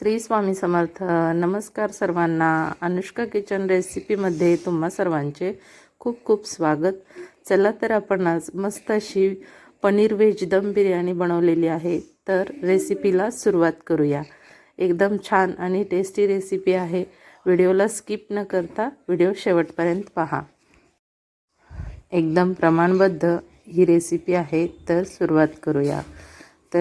श्री स्वामी समर्थ. नमस्कार सर्वांना. अनुष्का किचन रेसिपीमध्ये तुम्हा सर्वांचे खूप खूप स्वागत. चला तर आपण आज मस्त अशी पनीर व्हेज दम बिर्याणी बनवलेली आहे. तर रेसिपीला सुरुवात करूया. एकदम छान आणि टेस्टी रेसिपी आहे. व्हिडिओला स्किप न करता व्हिडिओ शेवटपर्यंत पहा. एकदम प्रमाणबद्ध ही रेसिपी आहे. तर सुरुवात करूया. तर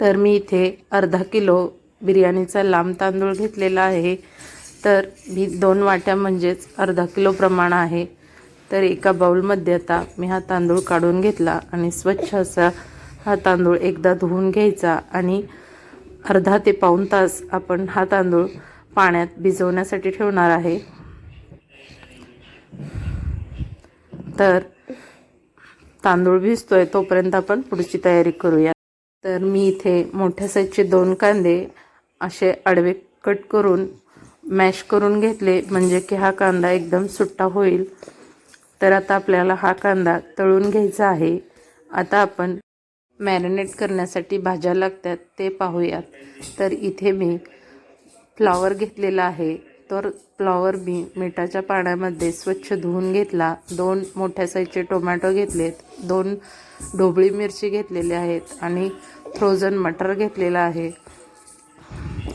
तर मी इथे अर्धा किलो बिर्याणीचा लांब तांदूळ घेतलेला आहे. तर मी दोन वाट्या म्हणजेच अर्धा किलो प्रमाण आहे. तर एका बाउलमध्ये आता मी हा तांदूळ काढून घेतला आणि स्वच्छ असा हा तांदूळ एकदा धुवून घ्यायचा आणि अर्धा ते पाऊण तास आपण हा तांदूळ पाण्यात भिजवण्यासाठी ठेवणार आहे. तर तांदूळ भिजतोय तोपर्यंत आपण पुढची तयारी करूया. तर मी इथे मोठ्या साईजचे दोन कांदे असे आडवे कट करून मॅश करून घेतले म्हणजे की हा कांदा एकदम सुट्टा होईल. तर आता आपल्याला हा कांदा तळून घ्यायचा आहे. आता आपण मॅरिनेट करण्यासाठी भाज्या लागतात ते पाहूयात. तर इथे मी फ्लॉवर घेतलेला आहे. तर फ्लॉवर मी मिठाच्या पाण्यामध्ये स्वच्छ धुवून घेतला. दोन मोठ्या साईजचे टोमॅटो घेतलेत. दोन ढोबळी मिरची घेतलेली आहेत आणि फ्रोझन मटर घेतलेला आहे.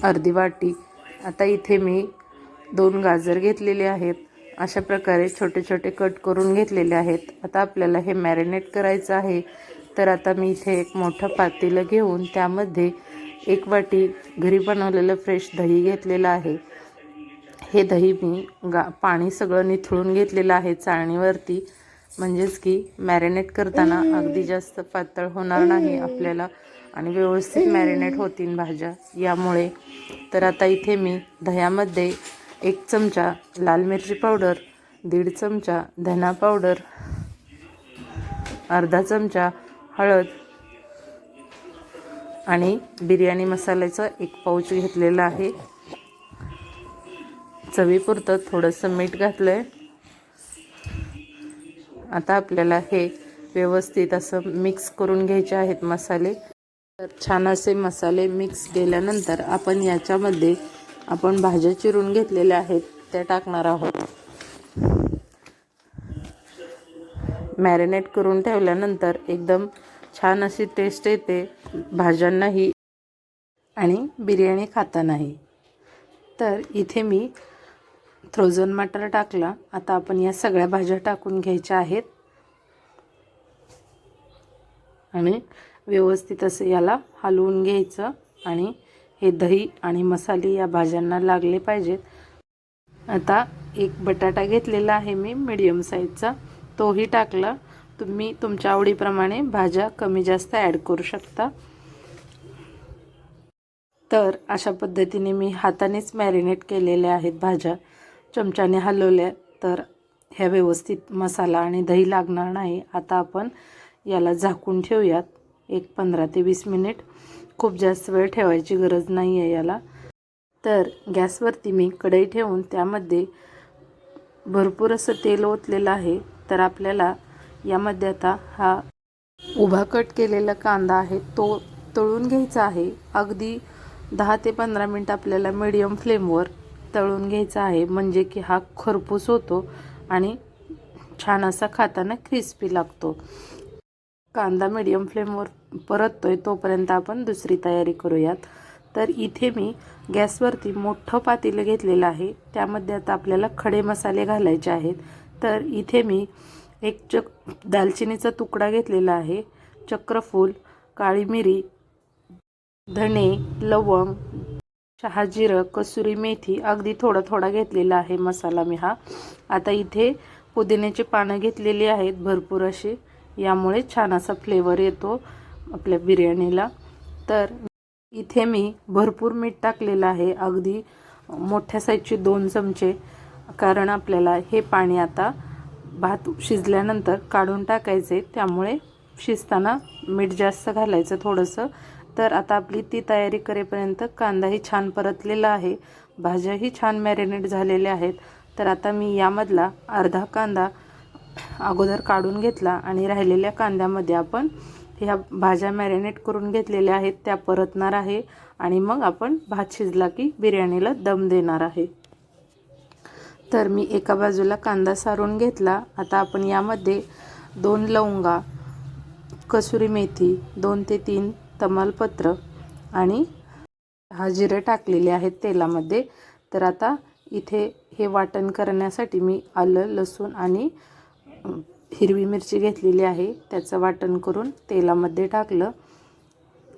अर्धी वाटी. आता इथे मी दोन गाजर घेतलेले आहेत. अशा प्रकारे छोटे छोटे कट करून घेतलेले आहेत. आता आपल्याला हे मॅरिनेट करायचं आहे. तर आता मी इथे एक मोठं पातेलं घेऊन त्यामध्ये एक वाटी घरी बनवलेलं फ्रेश दही घेतलेलं आहे. हे दही मी गा पाणी सगळं निथळून घेतलेलं आहे चाळणीवरती. म्हणजेच की मॅरिनेट करताना अगदी जास्त पातळ होणार नाही. आपल्याला आणि व्यवस्थित मॅरिनेट होतील भाज्या. यामुळे तर आता इथे मी दह्यामध्ये एक चमचा लाल मिरची पावडर दीड चमचा धना पावडर अर्धा चमचा हळद आणि बिर्याणी मसाल्याचं एक पाऊच घेतलेला आहे. चवीपुरतं थोडंसं मीठ घातलं आहे आता आपल्याला हे व्यवस्थित असं मिक्स करून घ्यायचे आहेत मसाले. तर छान असे मसाले मिक्स केल्यानंतर आपण याच्यामध्ये आपण भाज्या चिरून घेतलेल्या आहेत त्या टाकणार आहोत. मॅरिनेट करून ठेवल्यानंतर एकदम छान अशी टेस्ट येते भाज्यांनाही आणि बिर्याणी खातानाही. तर इथे मी फ्रोझन मटर टाकला. आता आपण या सगळ्या भाज्या टाकून घ्यायच्या आहेत. आणि व्यवस्थित असं याला हलवून घ्यायचं आणि हे दही आणि मसाले या भाज्यांना लागले पाहिजेत. आता एक बटाटा घेतलेला आहे मी मिडियम साईजचा तोही टाकला. तुम्ही तुमच्या आवडीप्रमाणे भाज्या कमी जास्त ॲड करू शकता. तर अशा पद्धतीने मी हातानेच मॅरिनेट केलेल्या आहेत भाज्या. चमच्याने हलवल्या तर ह्या व्यवस्थित मसाला आणि दही लागणार नाही. आता आपण याला झाकून ठेवूयात. एक पंधरा ते वीस मिनिट खूप जास्त वेळ ठेवायची गरज नाही आहे याला. तर गॅसवरती मी कढई ठेवून त्यामध्ये भरपूर असं तेल ओतलेलं आहे. तर आपल्याला यामध्ये आता हा उभा कट केलेला कांदा आहे तो तळून घ्यायचा आहे. अगदी दहा ते पंधरा मिनटं आपल्याला मिडियम फ्लेमवर तळून घ्यायचा आहे. म्हणजे की हा खरपूस होतो आणि छान असा खाताना क्रिस्पी लागतो. कांदा मिडियम फ्लेमवर परततोय तोपर्यंत आपण दुसरी तयारी करूयात. तर इथे मी गॅसवरती मोठं पातेलं घेतलेलं आहे. त्यामध्ये आता आपल्याला खडे मसाले घालायचे आहेत. तर इथे मी एक चक दालचिनीचा तुकडा घेतलेला आहे. चक्रफूल काळी मिरी धणे लवंग शहाजिरं कसुरी मेथी अगदी थोडा थोडा घेतलेला आहे मसाला मी हा. आता इथे पुदिन्याची पानं घेतलेली आहेत भरपूर अशी यामुळे छान असा फ्लेवर येतो आपल्या बिर्याणीला. तर इथे मी भरपूर मीठ टाकलेलं आहे अगदी मोठ्या साईजचे दोन चमचे. कारण आपल्याला हे पाणी आता भात शिजल्यानंतर काढून टाकायचे त्यामुळे शिजताना मीठ जास्त घालायचं थोडंसं. तर आता आपली ती तयारी करेपर्यंत कांदाही छान परतलेला आहे भाज्याही छान मॅरिनेट झालेल्या आहेत. तर आता मी यामधला अर्धा कांदा अगोदर काढून घेतला आणि राहिलेल्या कांद्यामध्ये आपण ह्या भाज्या मॅरिनेट करून घेतलेल्या आहेत त्या परतणार आहे आणि मग आपण भात शिजला की बिर्याणीला दम देणार आहे. तर मी एका बाजूला कांदा सारून घेतला. आता आपण यामध्ये दोन लवंगा कसुरी मेथी दोन ते तीन तमालपत्र आणि हा जिरे टाकलेले आहेत तेलामध्ये. तर आता इथे हे वाटण करण्यासाठी मी आलं लसूण आणि हिरवी मिरची घेतलेली आहे. त्याचं वाटण करून तेलामध्ये टाकलं.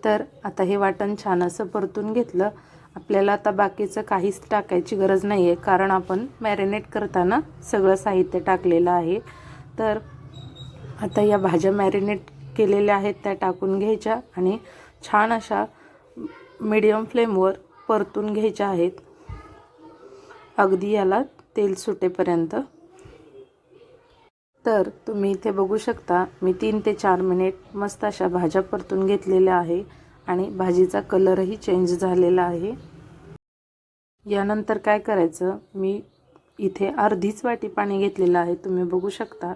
तर आता हे वाटण छान असं परतून घेतलं. आपल्याला आता बाकीचं काहीच टाकायची गरज नाही आहे कारण आपण मॅरिनेट करताना सगळं साहित्य टाकलेलं आहे. तर आता या भाज्या मॅरिनेट केलेल्या आहेत त्या टाकून घ्यायच्या आणि छान अशा मीडियम फ्लेमवर परतून घ्यायच्या आहेत. अगदी याला तेल सुटेपर्यंत तर तुम्ही इथे बघू शकता मी तीन ते चार मिनिट मस्त अशा भाज्या परतून घेतलेल्या आहे आणि भाजीचा कलरही चेंज झालेला आहे. यानंतर काय करायचं मी इथे अर्धीच वाटी पाणी घेतलेलं आहे तुम्ही बघू शकता.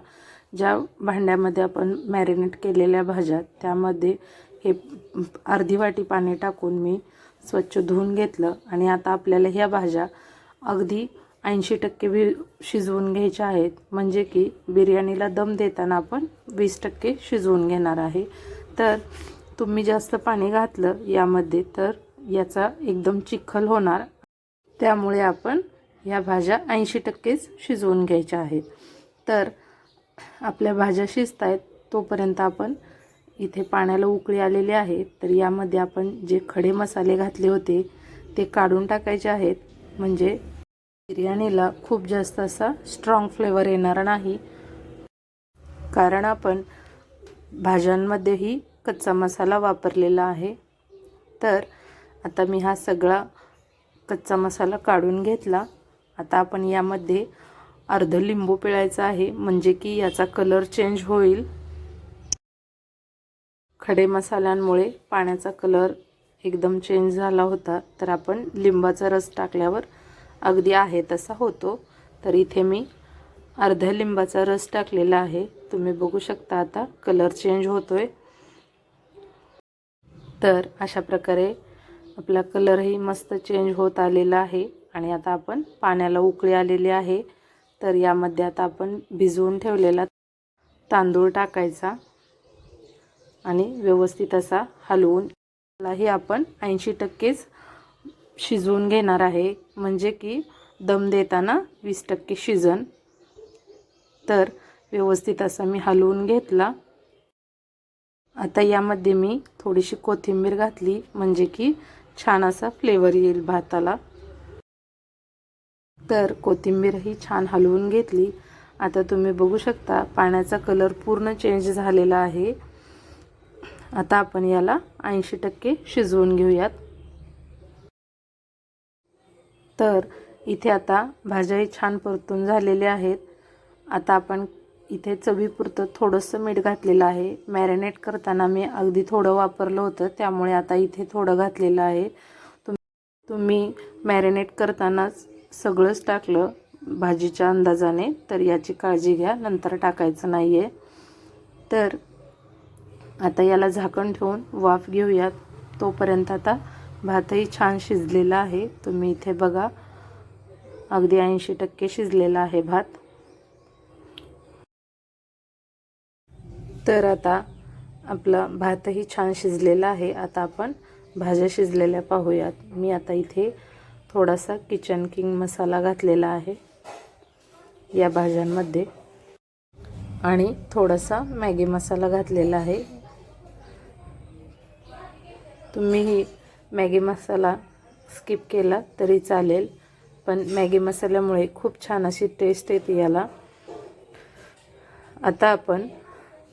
ज्या भांड्यामध्ये आपण मॅरिनेट केलेल्या भाज्या त्यामध्ये हे अर्धी वाटी पाणी टाकून मी स्वच्छ धुवून घेतलं आणि आता आपल्याला ह्या भाज्या अगदी ऐंशी टक्के वि शिजवून घ्यायच्या आहेत. म्हणजे की बिर्याणीला दम देताना आपण वीस टक्के शिजवून घेणार आहे. तर तुम्ही जास्त पाणी घातलं यामध्ये तर याचा एकदम चिखल होणार. त्यामुळे आपण या भाज्या ऐंशी टक्केच शिजवून घ्यायच्या आहेत. तर आपल्या भाज्या शिजत आहेत तोपर्यंत आपण इथे पाण्याला उकळी आलेली आहे. तर यामध्ये आपण जे खडे मसाले घातले होते ते काढून टाकायचे आहेत. म्हणजे बिर्याणीला खूप जास्त असा स्ट्रॉंग फ्लेवर येणार नाही. कारण आपण भाज्यांमध्येही कच्चा मसाला वापरलेला आहे. तर आता मी हा सगळा कच्चा मसाला काढून घेतला. आता आपण यामध्ये अर्ध लिंबू पिळायचा आहे म्हणजे की याचा कलर चेंज होईल. खडे मसाल्यांमुळे पाण्याचा कलर एकदम चेंज झाला होता. तर आपण लिंबाचा रस टाकल्यावर अगदी आहे तसा होतो. तर इथे मी अर्ध्या लिंबाचा रस टाकलेला आहे. तुम्ही बघू शकता आता कलर चेंज होतोय. तर अशा प्रकारे आपला कलरही मस्त चेंज होत आलेला आहे. आणि आता आपण पाण्याला उकळी आलेली आहे. तर यामध्ये आता आपण भिजवून ठेवलेला तांदूळ टाकायचा आणि व्यवस्थित असा हलवून त्यालाही आपण ऐंशी टक्केच शिजवून घेणार आहे. म्हणजे की दम देताना वीस टक्के शिजन. तर व्यवस्थित असा मी हलवून घेतला. आता यामध्ये मी थोडीशी कोथिंबीर घातली. म्हणजे की छान असा फ्लेवर येईल भाताला. तर कोथिंबीरही छान हलवून घेतली. आता तुम्ही बघू शकता पाण्याचा कलर पूर्ण चेंज झालेला आहे. आता आपण याला ऐंशी टक्के शिजवून घेऊयात. तर इथे आता भाज्याही छान परतून झालेल्या आहेत. आता आपण इथे चवीपुरतं थोडंसं मीठ घातलेलं आहे. मॅरिनेट करताना मी अगदी थोडं वापरलं होतं त्यामुळे आता इथे थोडं घातलेलं आहे. तुम तुम्ही मॅरिनेट करतानाच सगळंच टाकलं भाजीच्या अंदाजाने तर याची काळजी घ्या नंतर टाकायचं नाही आहे तर आता याला झाकण ठेवून वाफ घेऊयात. तोपर्यंत आता भातही छान शिजलेला आहे. तुम्ही इथे बघा. अगदी ऐंशी टक्के शिजलेला आहे भात. तर आता आपला भातही छान शिजलेला आहे. आता आपण भाज्या शिजलेल्या पाहूयात. मी आता इथे थोडासा किचन किंग मसाला घातलेला आहे. या भाज्यांमध्ये. आणि थोडासा मॅगी मसाला घातलेला आहे. तुम्हीही मॅगी मसाला स्किप केला तरी चालेल. पण मॅगी मसाल्यामुळे खूप छान अशी टेस्ट येते याला. आता आपण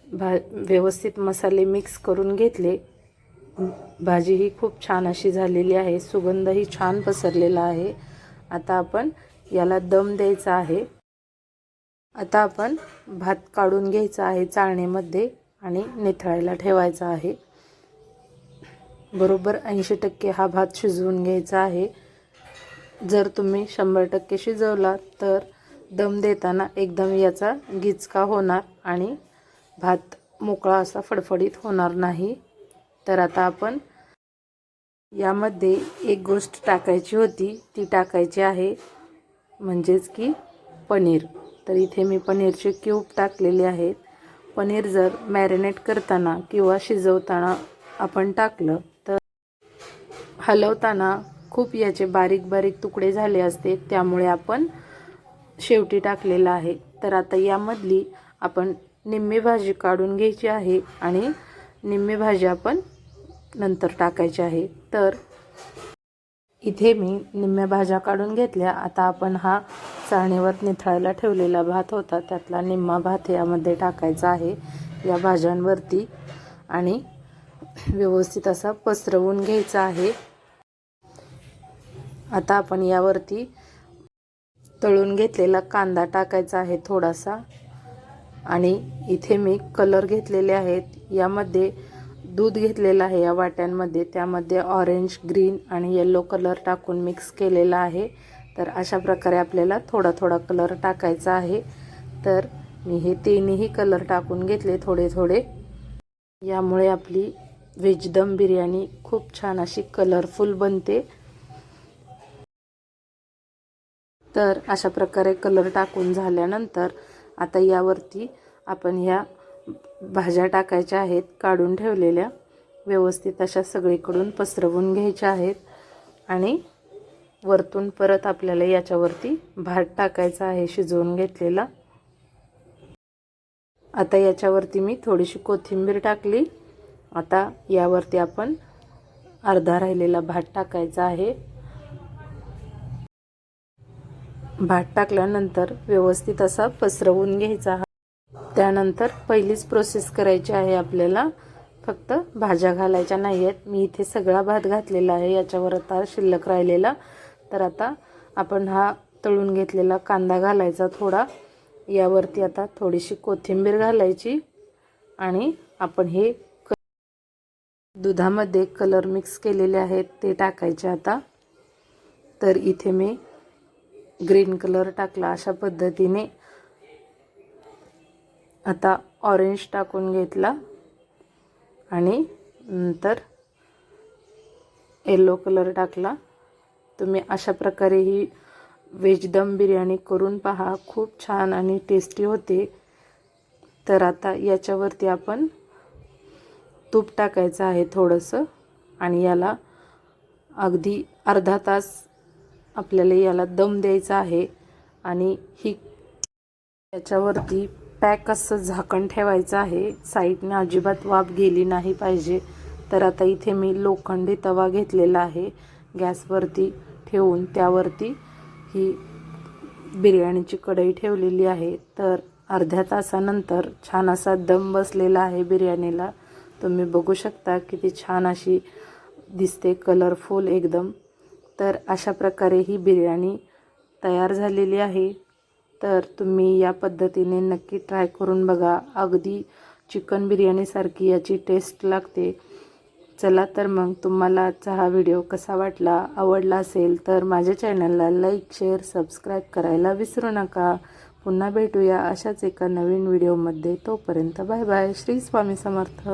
भा व्यवस्थित मसाले मिक्स करून घेतले. भाजी ही खूप छान अशी झालेली आहे. सुगंधही छान पसरलेला आहे. आता आपण याला दम द्यायचा आहे. आता आपण भात काढून घ्यायचा आहे चाळणीमध्ये आणि निथळायला ठेवायचा आहे. बरोबर ऐंशी टक्के हा भात शिजवून घ्यायचा आहे. जर तुम्ही शंभर टक्के शिजवला तर दम देताना एकदम याचा गिचका होणार आणि भात मोकळा असा फडफडीत होणार नाही. तर आता आपण यामध्ये एक गोष्ट टाकायची होती. ती टाकायची आहे म्हणजेच की पनीर. तर इथे मी पनीरचे क्यूब टाकलेले आहेत पनीर जर मॅरिनेट करताना किंवा शिजवताना आपण टाकलं हलवताना खूप याचे बारीक बारीक तुकडे झाले असते त्यामुळे आपण शेवटी टाकलेलं आहे. तर आता यामधली आपण निम्मी भाजी काढून घ्यायची आहे आणि निम्मी भाजी आपण नंतर टाकायची आहे. तर इथे मी निम्म्या भाज्या काढून घेतल्या. आता आपण हा चाळणीवर निथळायला ठेवलेला भात होता त्यातला निम्मा भात यामध्ये टाकायचा आहे. या भाज्यांवरती आणि व्यवस्थित असा पसरवून घ्यायचा आहे. आता आपण यावरती तळून घेतलेला कांदा टाकायचा आहे थोडासा. आणि इथे मी कलर घेतलेले आहेत. यामध्ये दूध घेतलेलं आहे या वाट्यांमध्ये. त्यामध्ये ऑरेंज ग्रीन आणि येलो कलर टाकून मिक्स केलेला आहे. तर अशा प्रकारे आपल्याला थोडा थोडा कलर टाकायचा आहे. तर मी हे तिन्ही कलर टाकून घेतले थोडे थोडे. यामुळे आपली व्हेज दम बिर्याणी खूप छान अशी कलरफुल बनते. तर अशा प्रकारे कलर टाकून झाल्यानंतर आता यावरती आपण ह्या भाज्या टाकायच्या आहेत काढून ठेवलेल्या. व्यवस्थित अशा सगळीकडून पसरवून घ्यायच्या आहेत. आणि वरतून परत आपल्याला याच्यावरती भात टाकायचा आहे शिजवून घेतलेला. आता याच्यावरती मी थोडीशी कोथिंबीर टाकली. आता यावरती आपण अर्धा राहिलेला भात टाकायचा आहे. भात टाकल्यानंतर व्यवस्थित असा पसरवून घ्यायचा. त्यानंतर पहिलीच प्रोसेस करायची आहे आपल्याला. फक्त भाज्या घालायच्या नाही आहेत मी इथे सगळा भात घातलेला आहे. याच्यावर आता शिल्लक राहिलेला. तर आता आपण हा तळून घेतलेला कांदा घालायचा थोडा. यावरती आता थोडीशी कोथिंबीर घालायची. आणि आपण हे क दुधामध्ये कलर मिक्स केलेले आहेत ते टाकायचे आता. तर इथे मी ग्रीन कलर टाकला अशा पद्धतीने. आता ऑरेंज टाकून घेतला. आणि नंतर येलो कलर टाकला. तुम्ही अशा प्रकारे ही व्हेज दम बिर्याणी करून पहा. खूप छान आणि टेस्टी होते. तर आता याच्यावरती आपण तूप टाकायचं आहे थोडंसं. आणि याला अगदी अर्धा तास आपल्याला याला दम द्यायचा आहे. आणि ही याच्यावरती पॅक असं झाकण ठेवायचं आहे. साईडने अजिबात वाफ गेली नाही पाहिजे. तर आता इथे मी लोखंडी तवा घेतलेला आहे. गॅसवरती ठेवून त्यावरती ही बिर्याणीची कढई ठेवलेली आहे. तर अर्ध्या तासानंतर छान असा दम बसलेला आहे बिर्याणीला. तुम्ही बघू शकता किती छान अशी दिसते कलरफुल एकदम. तर अशा प्रकारे ही बिर्याणी तयार झालेली आहे. तर तुम्ही या पद्धतीने नक्की ट्राय करून बघा. अगदी चिकन बिर्याणीसारखी याची टेस्ट लागते. चला तर मग तुम्हाला आजचा हा व्हिडिओ कसा वाटला आवडला असेल तर माझ्या चॅनलला लाईक शेअर सबस्क्राईब करायला विसरू नका. पुन्हा भेटूया अशाच एका नवीन व्हिडिओमध्ये तोपर्यंत बाय बाय श्री स्वामी समर्थ.